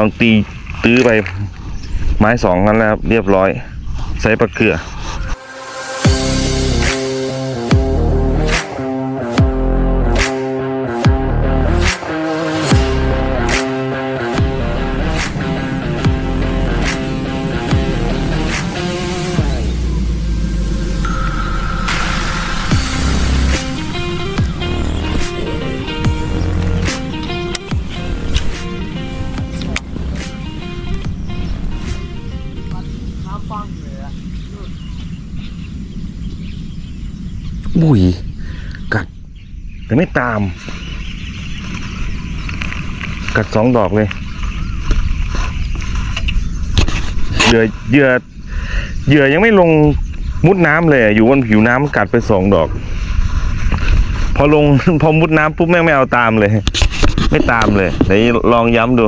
ลองตีตื้อไปไม้สองกันแล้วครับ เรียบร้อย ใส่ปลาเกลือ น้ำฟังเลยอบุยกัด แต่ไม่ตาม กัดสองดอกเลยเหยื่อเหยื่อเหยื่อยังไม่ลงมุดน้ำเลย อยู่บนผิวน้ำกัดไปสองดอก พอลงพอมุดน้ำปุ๊บแม่งไม่เอาตามเลย ไม่ตามเลยเดี๋ยวลองย้ำดู